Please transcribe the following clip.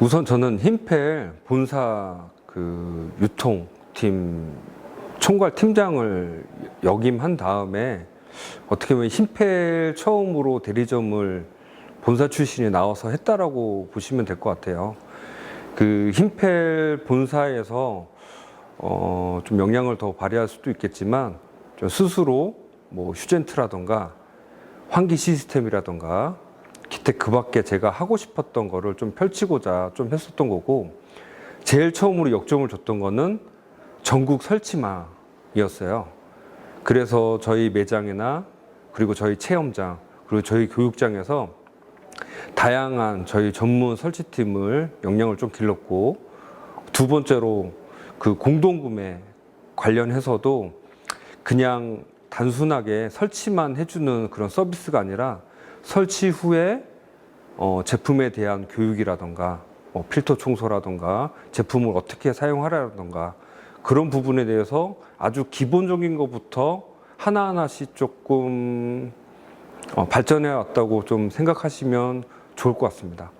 우선 저는 힘펠 본사 그 유통팀 총괄 팀장을 역임한 다음에 어떻게 보면 힘펠 처음으로 대리점을 본사 출신이 나와서 했다라고 보시면 될 것 같아요. 그 힘펠 본사에서 어, 좀 역량을 더 발휘할 수도 있겠지만 좀 스스로 뭐 휴젠트라던가 환기 시스템이라던가 기타 그 밖에 제가 하고 싶었던 거를 좀 펼치고자 좀 했었던 거고 제일 처음으로 역점을 줬던 거는 전국 설치망이었어요. 그래서 저희 매장이나 그리고 저희 체험장 그리고 저희 교육장에서 다양한 저희 전문 설치팀을 역량을 좀 길렀고 두 번째로 그 공동구매 관련해서도 그냥 단순하게 설치만 해주는 그런 서비스가 아니라 설치 후에 어, 제품에 대한 교육이라던가 뭐 필터 청소라던가 제품을 어떻게 사용하라던가 그런 부분에 대해서 아주 기본적인 것부터 하나하나씩 조금 어, 발전해 왔다고 좀 생각하시면 좋을 것 같습니다.